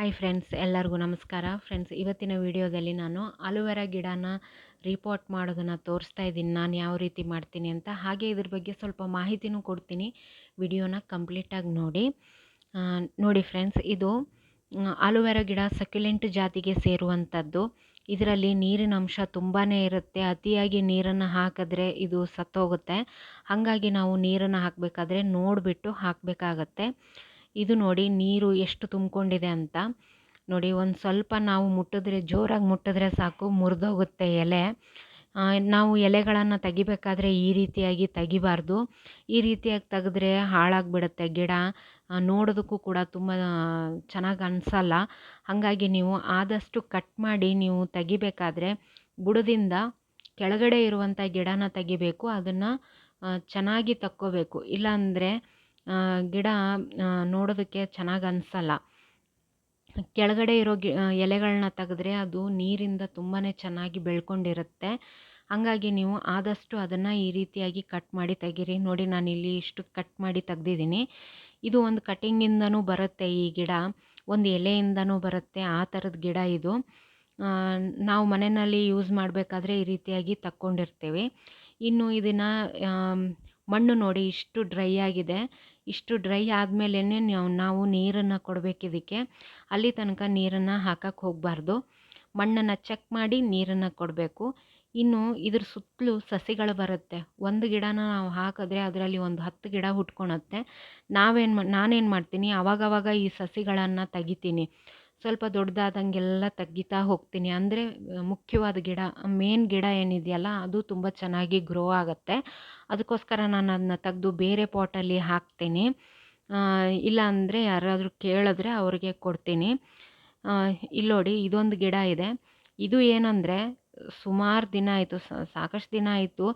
Hi friends ಎಲ್ಲರಿಗೂ ನಮಸ್ಕಾರ. Friends ಇವತ್ತಿನ ವಿಡಿಯೋದಲ್ಲಿ ನಾನು ಅಲೋವೆರಾ ಗಿಡನ ರಿಪೋರ್ಟ್ ಮಾಡೋದನ್ನು ತೋರಿಸ್ತಾ ಇದ್ದೀನಿ. ನಾನು ಯಾವ ರೀತಿ ಮಾಡ್ತೀನಿ ಅಂತ. ಹಾಗೆ ಇದ್ರ ಬಗ್ಗೆ ಸ್ವಲ್ಪ ಮಾಹಿತಿನೂ ಕೊಡ್ತೀನಿ. ವಿಡಿಯೋನ ಕಂಪ್ಲೀಟಾಗಿ ನೋಡಿ. ನೋಡಿ ಫ್ರೆಂಡ್ಸ್ ಇದು ಅಲೋವೆರಾ ಗಿಡ ಸಕ್ಯುಲೆಂಟ್ ಜಾತಿಗೆ ಸೇರುವಂಥದ್ದು ಇದರಲ್ಲಿ ನೀರಿನ ಅಂಶ ತುಂಬಾ ಇರುತ್ತೆ. ಅತಿಯಾಗಿ ನೀರನ್ನು ಹಾಕಿದ್ರೆ ಇದು ಸತ್ತೋಗುತ್ತೆ. ಹಾಗಾಗಿ ನಾವು ನೀರನ್ನು ಹಾಕಬೇಕಾದ್ರೆ ನೋಡಿಬಿಟ್ಟು ಹಾಕಬೇಕಾಗತ್ತೆ. ಇದು ನೋಡಿ ನೀರು ಎಷ್ಟು ತುಂಬಿಕೊಂಡಿದೆ ಅಂತ. ನೋಡಿ ಒಂದು ಸ್ವಲ್ಪ ನಾವು ಮುಟ್ಟಿದ್ರೆ, ಜೋರಾಗಿ ಮುಟ್ಟಿದ್ರೆ ಸಾಕು, ಮುರಿದೋಗುತ್ತೆ ಎಲೆ. ನಾವು ಎಲೆಗಳನ್ನು ತೆಗಿಬೇಕಾದ್ರೆ ಈ ರೀತಿಯಾಗಿ ತೆಗಿಬಾರ್ದು. ಈ ರೀತಿಯಾಗಿ ತೆಗೆದ್ರೆ ಹಾಳಾಗಿಬಿಡುತ್ತೆ ಗಿಡ. ನೋಡೋದಕ್ಕೂ ಕೂಡ ತುಂಬ ಚೆನ್ನಾಗಿ ಅನಿಸಲ್ಲ. ಹಾಗಾಗಿ ನೀವು ಆದಷ್ಟು ಕಟ್ ಮಾಡಿ ನೀವು ತೆಗಿಬೇಕಾದ್ರೆ ಬುಡದಿಂದ ಕೆಳಗಡೆ ಇರುವಂಥ ಗಿಡನ ತೆಗಿಬೇಕು. ಅದನ್ನು ಚೆನ್ನಾಗಿ ತಕ್ಕೋಬೇಕು. ಇಲ್ಲಾಂದರೆ ಗಿಡ ನೋಡೋದಕ್ಕೆ ಚೆನ್ನಾಗಿ ಅನಿಸಲ್ಲ. ಕೆಳಗಡೆ ಇರೋ ಗಿ ಎಲೆಗಳನ್ನ ತೆಗೆದ್ರೆ ಅದು ನೀರಿಂದ ತುಂಬಾ ಚೆನ್ನಾಗಿ ಬೆಳ್ಕೊಂಡಿರುತ್ತೆ. ಹಾಗಾಗಿ ನೀವು ಆದಷ್ಟು ಅದನ್ನು ಈ ರೀತಿಯಾಗಿ ಕಟ್ ಮಾಡಿ ತೆಗೀರಿ. ನೋಡಿ, ನಾನು ಇಲ್ಲಿ ಇಷ್ಟು ಕಟ್ ಮಾಡಿ ತೆಗ್ದಿದ್ದೀನಿ. ಇದು ಒಂದು ಕಟಿಂಗಿಂದನೂ ಬರುತ್ತೆ ಈ ಗಿಡ. ಒಂದು ಎಲೆಯಿಂದನೂ ಬರುತ್ತೆ ಆ ಥರದ ಗಿಡ ಇದು. ನಾವು ಮನೆಯಲ್ಲಿ ಯೂಸ್ ಮಾಡಬೇಕಾದ್ರೆ ಈ ರೀತಿಯಾಗಿ ತಕ್ಕೊಂಡಿರ್ತೀವಿ. ಇನ್ನು ಇದನ್ನು ಮಣ್ಣು ನೋಡಿ ಇಷ್ಟು ಡ್ರೈ ಆಗಿದೆ. ಇಷ್ಟು ಡ್ರೈ ಆದಮೇಲೆ ನಾವು ನೀರನ್ನು ಕೊಡಬೇಕು ಇದಕ್ಕೆ. ಅಲ್ಲಿ ತನಕ ನೀರನ್ನು ಹಾಕಕ್ಕೆ ಹೋಗಬಾರ್ದು. ಮಣ್ಣನ್ನು ಚೆಕ್ ಮಾಡಿ ನೀರನ್ನು ಕೊಡಬೇಕು. ಇನ್ನು ಇದ್ರ ಸುತ್ತಲೂ ಸಸಿಗಳು ಬರುತ್ತೆ. ಒಂದು ಗಿಡನ ನಾವು ಹಾಕಿದ್ರೆ ಅದರಲ್ಲಿ ಒಂದು ಹತ್ತು ಗಿಡ ಹುಟ್ಕೊಳತ್ತೆ ನಾವೇನು ನಾನೇನು ಮಾಡ್ತೀನಿ? ಅವಾಗವಾಗ ಈ ಸಸಿಗಳನ್ನು ತೆಗಿತೀನಿ. ಸ್ವಲ್ಪ ದೊಡ್ಡದಾದಂಗೆಲ್ಲ ತೆಗಿತಾ ಹೋಗ್ತೀನಿ. ಅಂದರೆ ಮುಖ್ಯವಾದ ಗಿಡ, ಮೇನ್ ಗಿಡ ಏನಿದೆಯಲ್ಲ, ಅದು ತುಂಬ ಚೆನ್ನಾಗಿ ಗ್ರೋ ಆಗುತ್ತೆ. ಅದಕ್ಕೋಸ್ಕರ ನಾನು ಅದನ್ನ ತೆಗೆದು ಬೇರೆ ಪಾಟಲ್ಲಿ ಹಾಕ್ತೀನಿ. ಇಲ್ಲ ಅಂದರೆ ಯಾರಾದರೂ ಕೇಳಿದ್ರೆ ಅವ್ರಿಗೆ ಕೊಡ್ತೀನಿ. ಇಲ್ಲಿ ನೋಡಿ, ಇದೊಂದು ಗಿಡ ಇದೆ. ಇದು ಏನಂದರೆ, ಸುಮಾರು ದಿನ ಆಯಿತು ಸಾಕಷ್ಟು ದಿನ ಆಯಿತು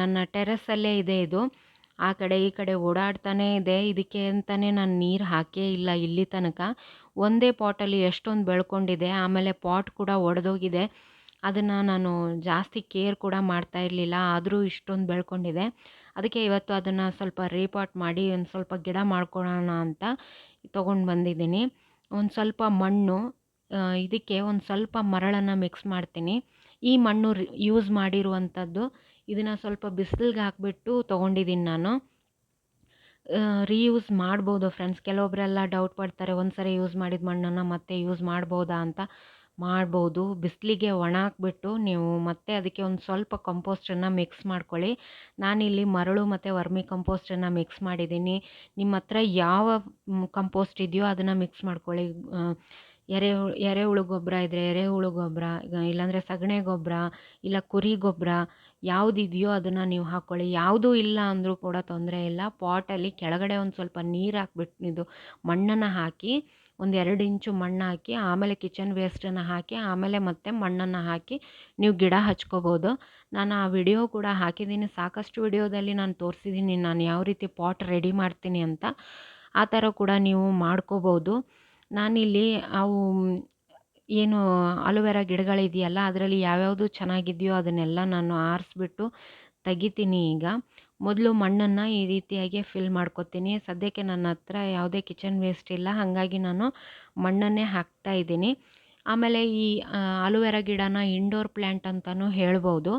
ನನ್ನ ಟೆರೆಸಲ್ಲೇ ಇದೆ ಇದು. ಆ ಕಡೆ ಈ ಕಡೆ ಓಡಾಡ್ತಾನೇ ಇದೆ. ಇದಕ್ಕೆ ಅಂತಲೇ ನಾನು ನೀರು ಹಾಕೇ ಇಲ್ಲ ಇಲ್ಲಿ ತನಕ. ಒಂದೇ ಪಾಟಲ್ಲಿ ಎಷ್ಟೊಂದು ಬೆಳ್ಕೊಂಡಿದೆ, ಆಮೇಲೆ ಪಾಟ್ ಕೂಡ ಒಡೆದೋಗಿದೆ. ಅದನ್ನು ನಾನು ಜಾಸ್ತಿ ಕೇರ್ ಕೂಡ ಮಾಡ್ತಾ ಇರಲಿಲ್ಲ, ಆದರೂ ಇಷ್ಟೊಂದು ಬೆಳ್ಕೊಂಡಿದೆ. ಅದಕ್ಕೆ ಇವತ್ತು ಅದನ್ನು ಸ್ವಲ್ಪ ರೀಪಾಟ್ ಮಾಡಿ, ಒಂದು ಸ್ವಲ್ಪ ಗಿಡ ಮಾಡ್ಕೊಳ್ಳೋಣ ಅಂತ ತೊಗೊಂಡು ಬಂದಿದ್ದೀನಿ. ಒಂದು ಸ್ವಲ್ಪ ಮಣ್ಣು ಇದಕ್ಕೆ ಒಂದು ಸ್ವಲ್ಪ ಮರಳನ್ನು ಮಿಕ್ಸ್ ಮಾಡ್ತೀನಿ. ಈ ಮಣ್ಣು ಯೂಸ್ ಮಾಡಿರುವಂಥದ್ದು ಇದನ್ನು ಸ್ವಲ್ಪ ಬಿಸಿಲಿಗೆ ಹಾಕಿಬಿಟ್ಟು ತೊಗೊಂಡಿದ್ದೀನಿ ನಾನು. ರೀಯೂಸ್ ಮಾಡ್ಬೋದು ಫ್ರೆಂಡ್ಸ್ ಕೆಲವೊಬ್ಬರೆಲ್ಲ ಡೌಟ್ ಪಡ್ತಾರೆ ಒಂದು ಸರಿ ಯೂಸ್ ಮಾಡಿದ ಮಣ್ಣನ್ನು ಮತ್ತೆ ಯೂಸ್ ಮಾಡ್ಬೋದಾ ಅಂತ ಮಾಡ್ಬೋದು. ಬಿಸಿಲಿಗೆ ಒಣ ಹಾಕ್ಬಿಟ್ಟು ನೀವು ಮತ್ತೆ ಅದಕ್ಕೆ ಒಂದು ಸ್ವಲ್ಪ ಕಂಪೋಸ್ಟನ್ನು ಮಿಕ್ಸ್ ಮಾಡ್ಕೊಳ್ಳಿ. ನಾನಿಲ್ಲಿ ಮರಳು ಮತ್ತು ವರ್ಮಿ ಕಂಪೋಸ್ಟನ್ನು ಮಿಕ್ಸ್ ಮಾಡಿದ್ದೀನಿ. ನಿಮ್ಮ ಹತ್ರ ಯಾವ ಕಂಪೋಸ್ಟ್ ಇದೆಯೋ ಅದನ್ನು ಮಿಕ್ಸ್ ಮಾಡ್ಕೊಳ್ಳಿ. ಎರೆಹುಳು ಎರೆಹುಳು ಗೊಬ್ಬರ ಇದ್ದರೆ ಎರೆಹುಳು ಗೊಬ್ಬರ ಇಲ್ಲಾಂದರೆ ಸಗಣಿ ಗೊಬ್ಬರ ಇಲ್ಲ ಕುರಿ ಗೊಬ್ಬರ ಯಾವುದಿದೆಯೋ ಅದನ್ನು ನೀವು ಹಾಕ್ಕೊಳ್ಳಿ ಯಾವುದೂ ಇಲ್ಲ ಅಂದರೂ ಕೂಡ ತೊಂದರೆ ಇಲ್ಲ. ಪಾಟಲ್ಲಿ ಕೆಳಗಡೆ ಒಂದು ಸ್ವಲ್ಪ ನೀರು ಹಾಕ್ಬಿಟ್ಟು ಇದು ಮಣ್ಣನ್ನು ಹಾಕಿ ಒಂದು ಎರಡು ಇಂಚು ಮಣ್ಣು ಹಾಕಿ, ಆಮೇಲೆ ಕಿಚನ್ ವೇಸ್ಟನ್ನು ಹಾಕಿ, ಆಮೇಲೆ ಮತ್ತೆ ಮಣ್ಣನ್ನು ಹಾಕಿ ನೀವು ಗಿಡ ಹಚ್ಕೋಬೋದು. ನಾನು ಆ ವಿಡಿಯೋ ಕೂಡ ಹಾಕಿದ್ದೀನಿ. ಸಾಕಷ್ಟು ವಿಡಿಯೋದಲ್ಲಿ ನಾನು ತೋರಿಸಿದ್ದೀನಿ. ನಾನು ಯಾವ ರೀತಿ ಪಾಟ್ ರೆಡಿ ಮಾಡ್ತೀನಿ ಅಂತ ಆ ಥರ ಕೂಡ ನೀವು ಮಾಡ್ಕೋಬೋದು. ನಾನಿಲ್ಲಿ ಅವು ಏನು ಅಲೋವೆರಾ ಗಿಡಗಳಿದೆಯಲ್ಲ, ಅದರಲ್ಲಿ ಯಾವ್ಯಾವುದು ಚೆನ್ನಾಗಿದೆಯೋ ಅದನ್ನೆಲ್ಲ ನಾನು ಆರಿಸ್ಬಿಟ್ಟು ತೆಗಿತೀನಿ ಈಗ. ಮೊದಲು ಮಣ್ಣನ್ನು ಈ ರೀತಿಯಾಗಿ ಫಿಲ್ ಮಾಡ್ಕೊತೀನಿ. ಸದ್ಯಕ್ಕೆ ನನ್ನ ಹತ್ರ ಯಾವುದೇ ಕಿಚನ್ ವೇಸ್ಟ್ ಇಲ್ಲ. ಹಾಗಾಗಿ ನಾನು ಮಣ್ಣನ್ನೇ ಹಾಕ್ತಾ ಇದ್ದೀನಿ. ಆಮೇಲೆ ಈ ಅಲೋವೆರಾ ಗಿಡನ ಇಂಡೋರ್ ಪ್ಲ್ಯಾಂಟ್ ಅಂತಲೂ ಹೇಳ್ಬೋದು.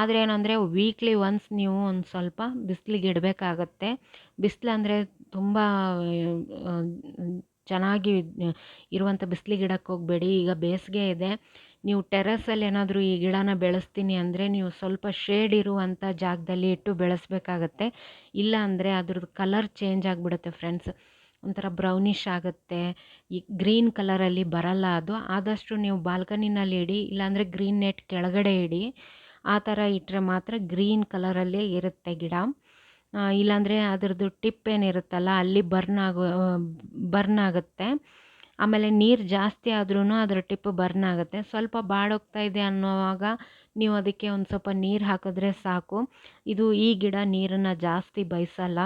ಆದರೆ ಏನಂದರೆ ವೀಕ್ಲಿ ಒನ್ಸ್ ನೀವು ಒಂದು ಸ್ವಲ್ಪ ಬಿಸಿಲಿಗೆ ಇಡಬೇಕಾಗತ್ತೆ. ಬಿಸಿಲು ಅಂದರೆ ತುಂಬ ಚೆನ್ನಾಗಿ ಇರುವಂಥ ಬಿಸ್ಲಿ ಗಿಡಕ್ಕೆ ಹೋಗಬೇಡಿ. ಈಗ ಬೇಸಿಗೆ ಇದೆ. ನೀವು ಟೆರೆಸಲ್ಲಿ ಏನಾದರೂ ಈ ಗಿಡನ ಬೆಳೆಸ್ತೀನಿ ಅಂದರೆ ನೀವು ಸ್ವಲ್ಪ ಶೇಡ್ ಇರುವಂಥ ಜಾಗದಲ್ಲಿ ಇಟ್ಟು ಬೆಳೆಸ್ಬೇಕಾಗತ್ತೆ. ಇಲ್ಲ ಅಂದರೆ ಅದ್ರದ್ದು ಕಲರ್ ಚೇಂಜ್ ಆಗಿಬಿಡುತ್ತೆ ಫ್ರೆಂಡ್ಸ್. ಒಂಥರ ಬ್ರೌನಿಷ್ ಆಗುತ್ತೆ. ಈ ಗ್ರೀನ್ ಕಲರಲ್ಲಿ ಬರಲ್ಲ ಅದು. ಆದಷ್ಟು ನೀವು ಬಾಲ್ಕನಿನಲ್ಲಿ ಇಡಿ, ಇಲ್ಲಾಂದರೆ ಗ್ರೀನ್ ನೆಟ್ ಕೆಳಗಡೆ ಇಡಿ. ಆ ಥರ ಇಟ್ಟರೆ ಮಾತ್ರ ಗ್ರೀನ್ ಕಲರಲ್ಲೇ ಇರುತ್ತೆ ಗಿಡ. ಇಲ್ಲಾಂದರೆ ಅದರದ್ದು ಟಿಪ್ ಏನಿರುತ್ತಲ್ಲ, ಅಲ್ಲಿ ಬರ್ನ್ ಆಗೋ ಬರ್ನ್ ಆಗುತ್ತೆ. ಆಮೇಲೆ ನೀರು ಜಾಸ್ತಿ ಆದ್ರೂ ಅದರ ಟಿಪ್ ಬರ್ನ್ ಆಗುತ್ತೆ. ಸ್ವಲ್ಪ ಬಾಡೋಗ್ತಾ ಇದೆ ಅನ್ನೋವಾಗ ನೀವು ಅದಕ್ಕೆ ಒಂದು ಸ್ವಲ್ಪ ನೀರು ಹಾಕಿದ್ರೆ ಸಾಕು. ಇದು ಈ ಗಿಡ ನೀರನ್ನು ಜಾಸ್ತಿ ಬಯಸಲ್ಲ.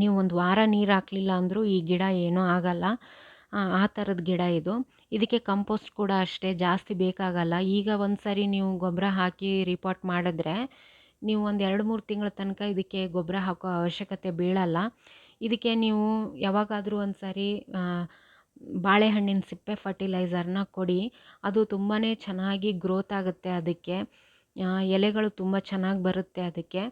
ನೀವು ಒಂದು ವಾರ ನೀರು ಹಾಕಲಿಲ್ಲ ಅಂದರೂ ಈ ಗಿಡ ಏನೂ ಆಗಲ್ಲ. ಆ ಥರದ ಗಿಡ ಇದು. ಇದಕ್ಕೆ ಕಂಪೋಸ್ಟ್ ಕೂಡ ಅಷ್ಟೇ ಜಾಸ್ತಿ ಬೇಕಾಗಲ್ಲ. ಈಗ ಒಂದು ಸರಿ ನೀವು ಗೊಬ್ಬರ ಹಾಕಿ ರಿಪೋರ್ಟ್ ಮಾಡಿದ್ರೆ ನೀವು ಒಂದು ಎರಡು ಮೂರು ತಿಂಗಳ ತನಕ ಇದಕ್ಕೆ ಗೊಬ್ಬರ ಹಾಕೋ ಅವಶ್ಯಕತೆ ಬೀಳಲ್ಲ. ಇದಕ್ಕೆ ನೀವು ಯಾವಾಗಾದರೂ ಒಂದು ಸಾರಿ ಬಾಳೆಹಣ್ಣಿನ ಸಿಪ್ಪೆ ಫರ್ಟಿಲೈಸರ್ನ ಕೊಡಿ. ಅದು ತುಂಬಾ ಚೆನ್ನಾಗಿ ಗ್ರೋತ್ ಆಗುತ್ತೆ ಅದಕ್ಕೆ. ಎಲೆಗಳು ತುಂಬ ಚೆನ್ನಾಗಿ ಬರುತ್ತೆ ಅದಕ್ಕೆ.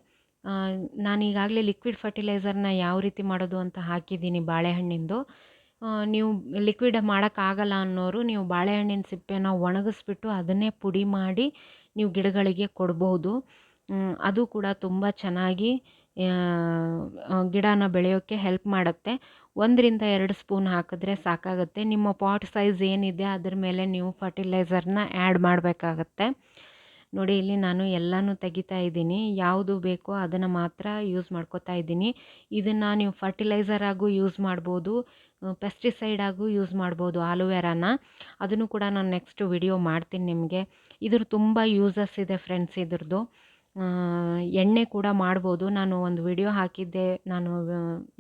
ನಾನು ಈಗಾಗಲೇ ಲಿಕ್ವಿಡ್ ಫರ್ಟಿಲೈಸರ್ನ ಯಾವ ರೀತಿ ಮಾಡೋದು ಅಂತ ಹಾಕಿದ್ದೀನಿ ಬಾಳೆಹಣ್ಣಿಂದು. ನೀವು ಲಿಕ್ವಿಡ್ ಮಾಡೋಕ್ಕಾಗಲ್ಲ ಅನ್ನೋರು ನೀವು ಬಾಳೆಹಣ್ಣಿನ ಸಿಪ್ಪೆನ ಒಣಗಿಸ್ಬಿಟ್ಟು ಅದನ್ನೇ ಪುಡಿ ಮಾಡಿ ನೀವು ಗಿಡಗಳಿಗೆ ಕೊಡ್ಬೋದು. ಅದು ಕೂಡ ತುಂಬ ಚೆನ್ನಾಗಿ ಗಿಡನ ಬೆಳೆಯೋಕ್ಕೆ ಹೆಲ್ಪ್ ಮಾಡುತ್ತೆ. ಒಂದರಿಂದ ಎರಡು ಸ್ಪೂನ್ ಹಾಕಿದ್ರೆ ಸಾಕಾಗುತ್ತೆ. ನಿಮ್ಮ ಪಾಟ್ ಸೈಜ್ ಏನಿದೆ ಅದ್ರ ಮೇಲೆ ನೀವು ಫರ್ಟಿಲೈಸರ್ನ ಆ್ಯಡ್ ಮಾಡಬೇಕಾಗತ್ತೆ. ನೋಡಿ, ಇಲ್ಲಿ ನಾನು ಎಲ್ಲನೂ ತೆಗಿತಾ ಇದ್ದೀನಿ. ಯಾವುದು ಬೇಕೋ ಅದನ್ನು ಮಾತ್ರ ಯೂಸ್ ಮಾಡ್ಕೋತಾ ಇದ್ದೀನಿ. ಇದನ್ನು ನೀವು ಫರ್ಟಿಲೈಸರ್ ಆಗೂ ಯೂಸ್ ಮಾಡ್ಬೋದು ಪೆಸ್ಟಿಸೈಡ್ ಆಗು ಯೂಸ್ ಮಾಡ್ಬೋದು ಆಲೋವೆರಾನ ಅದನ್ನು ಕೂಡ ನಾನು ನೆಕ್ಸ್ಟ್ ವಿಡಿಯೋ ಮಾಡ್ತೀನಿ ನಿಮಗೆ. ಇದ್ರ ತುಂಬ ಯೂಸಸ್ ಇದೆ ಫ್ರೆಂಡ್ಸ್ ಇದ್ರದ್ದು. ಎಣ್ಣೆ ಕೂಡ ಮಾಡ್ಬೋದು. ನಾನು ಒಂದು ವಿಡಿಯೋ ಹಾಕಿದ್ದೆ. ನಾನು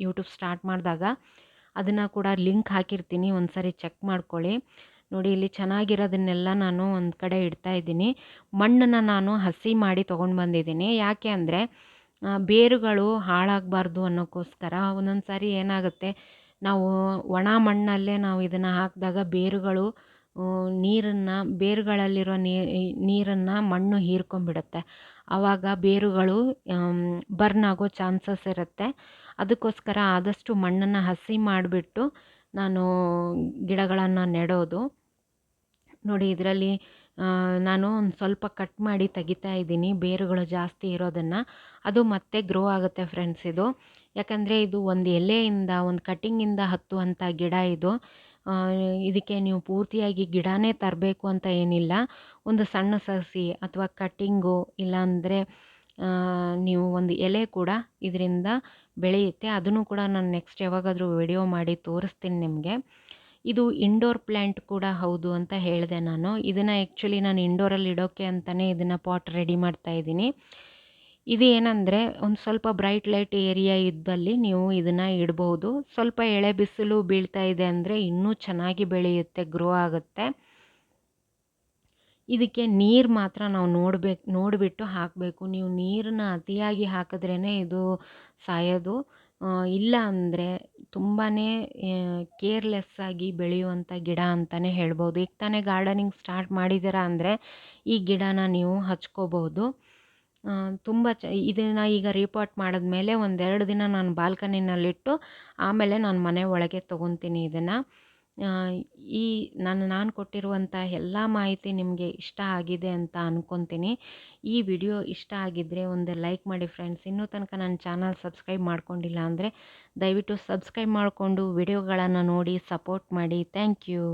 ಯೂಟ್ಯೂಬ್ ಸ್ಟಾರ್ಟ್ ಮಾಡಿದಾಗ. ಅದನ್ನು ಕೂಡ ಲಿಂಕ್ ಹಾಕಿರ್ತೀನಿ. ಒಂದು ಸಾರಿ ಚೆಕ್ ಮಾಡ್ಕೊಳ್ಳಿ. ನೋಡಿ, ಇಲ್ಲಿ ಚೆನ್ನಾಗಿರೋದನ್ನೆಲ್ಲ ನಾನು ಒಂದು ಕಡೆ ಇಡ್ತಾ ಇದ್ದೀನಿ. ಮಣ್ಣನ್ನು ನಾನು ಹಸಿ ಮಾಡಿ ತೊಗೊಂಡು ಬಂದಿದ್ದೀನಿ. ಯಾಕೆ ಅಂದರೆ ಬೇರುಗಳು ಹಾಳಾಗಬಾರ್ದು ಅನ್ನೋಕ್ಕೋಸ್ಕರ ಒಂದೊಂದು ಸಾರಿ ಏನಾಗುತ್ತೆ, ನಾವು ಒಣ ಮಣ್ಣಲ್ಲೇ ನಾವು ಇದನ್ನು ಹಾಕಿದಾಗ ಬೇರುಗಳು ನೀರನ್ನು ಬೇರುಗಳಲ್ಲಿರೋ ನೀರನ್ನು ಮಣ್ಣು ಹೀರ್ಕೊಂಬಿಡುತ್ತೆ ಆವಾಗ ಬೇರುಗಳು ಬರ್ನ್ ಆಗೋ ಚಾನ್ಸಸ್ ಇರುತ್ತೆ. ಅದಕ್ಕೋಸ್ಕರ ಆದಷ್ಟು ಮಣ್ಣನ್ನು ಹಸಿ ಮಾಡಿಬಿಟ್ಟು ನಾನು ಗಿಡಗಳನ್ನು ನೆಡೋದು. ನೋಡಿ, ಇದರಲ್ಲಿ ನಾನು ಒಂದು ಸ್ವಲ್ಪ ಕಟ್ ಮಾಡಿ ತೆಗಿತಾ ಇದ್ದೀನಿ. ಬೇರುಗಳು ಜಾಸ್ತಿ ಇರೋದನ್ನು. ಅದು ಮತ್ತೆ ಗ್ರೋ ಆಗುತ್ತೆ ಫ್ರೆಂಡ್ಸ್ ಇದು. ಯಾಕಂದರೆ ಇದು ಒಂದು ಎಲೆಯಿಂದ, ಒಂದು ಕಟ್ಟಿಂಗಿಂದ ಹತ್ತುವಂಥ ಗಿಡ ಇದು. ಇದಕ್ಕೆ ನೀವು ಪೂರ್ತಿಯಾಗಿ ಗಿಡನೇ ತರಬೇಕು ಅಂತ ಏನಿಲ್ಲ. ಒಂದು ಸಣ್ಣ ಸಸಿ ಅಥವಾ ಕಟ್ಟಿಂಗು ಇಲ್ಲಾಂದರೆ ನೀವು ಒಂದು ಎಲೆ ಕೂಡ ಇದರಿಂದ ಬೆಳೆಯುತ್ತೆ. ಅದನ್ನು ಕೂಡ ನಾನು ನೆಕ್ಸ್ಟ್ ಯಾವಾಗಾದರೂ ವಿಡಿಯೋ ಮಾಡಿ ತೋರಿಸ್ತೀನಿ ನಿಮಗೆ. ಇದು ಇಂಡೋರ್ ಪ್ಲ್ಯಾಂಟ್ ಕೂಡ ಹೌದು ಅಂತ ಹೇಳಿದೆ ನಾನು. ಇದನ್ನು ಆ್ಯಕ್ಚುಲಿ ನಾನು ಇಂಡೋರಲ್ಲಿ ಇಡೋಕ್ಕೆ ಅಂತಲೇ ಇದನ್ನು ಪಾಟ್ ರೆಡಿ ಮಾಡ್ತಾ ಇದ್ದೀನಿ. ಇದು ಏನಂದರೆ ಒಂದು ಸ್ವಲ್ಪ ಬ್ರೈಟ್ ಲೈಟ್ ಏರಿಯಾ ಇದ್ದಲ್ಲಿ ನೀವು ಇದನ್ನು ಇಡ್ಬೋದು. ಸ್ವಲ್ಪ ಎಳೆ ಬಿಸಿಲು ಬೀಳ್ತಾ ಇದೆ ಅಂದರೆ ಇನ್ನೂ ಚೆನ್ನಾಗಿ ಬೆಳೆಯುತ್ತೆ ಗ್ರೋ ಆಗುತ್ತೆ. ಇದಕ್ಕೆ ನೀರು ಮಾತ್ರ ನಾವು ನೋಡ್ಬೇಕು, ನೋಡಿಬಿಟ್ಟು ಹಾಕಬೇಕು. ನೀವು ನೀರನ್ನ ಅತಿಯಾಗಿ ಹಾಕಿದ್ರೇ ಇದು ಸಾಯೋದು. ಇಲ್ಲ ಅಂದರೆ ತುಂಬಾ ಕೇರ್ಲೆಸ್ ಆಗಿ ಬೆಳೆಯುವಂಥ ಗಿಡ ಅಂತಲೇ ಹೇಳ್ಬೋದು. ಈಗ ತಾನೇ ಗಾರ್ಡನಿಂಗ್ ಸ್ಟಾರ್ಟ್ ಮಾಡಿದ್ದೀರಾ ಅಂದರೆ ಈ ಗಿಡನ ನೀವು ಹಚ್ಕೋಬೋದು ತುಂಬ ಚ, ಇದನ್ನು ಈಗ ರೀಪಾಟ್ ಮಾಡಿದ್ಮೇಲೆ ಒಂದೆರಡು ದಿನ ನಾನು ಬಾಲ್ಕನಿನಲ್ಲಿಟ್ಟು ಆಮೇಲೆ ನಾನು ಮನೆ ಒಳಗೆ ತೊಗೊತೀನಿ ಇದನ್ನು. ಈ, ನಾನು ನಾನು ಕೊಟ್ಟಿರುವಂಥ ಎಲ್ಲ ಮಾಹಿತಿ ನಿಮಗೆ ಇಷ್ಟ ಆಗಿದೆ ಅಂತ ಅಂದ್ಕೊತೀನಿ ಈ ವಿಡಿಯೋ ಇಷ್ಟ ಆಗಿದ್ದರೆ ಒಂದು ಲೈಕ್ ಮಾಡಿ ಫ್ರೆಂಡ್ಸ್ ಇನ್ನೂ ತನಕ ನನ್ನ ಚಾನಲ್ ಸಬ್ಸ್ಕ್ರೈಬ್ ಮಾಡ್ಕೊಂಡಿಲ್ಲ ಅಂದರೆ ದಯವಿಟ್ಟು ಸಬ್ಸ್ಕ್ರೈಬ್ ಮಾಡಿಕೊಂಡು ವಿಡಿಯೋಗಳನ್ನು ನೋಡಿ ಸಪೋರ್ಟ್ ಮಾಡಿ. Thank you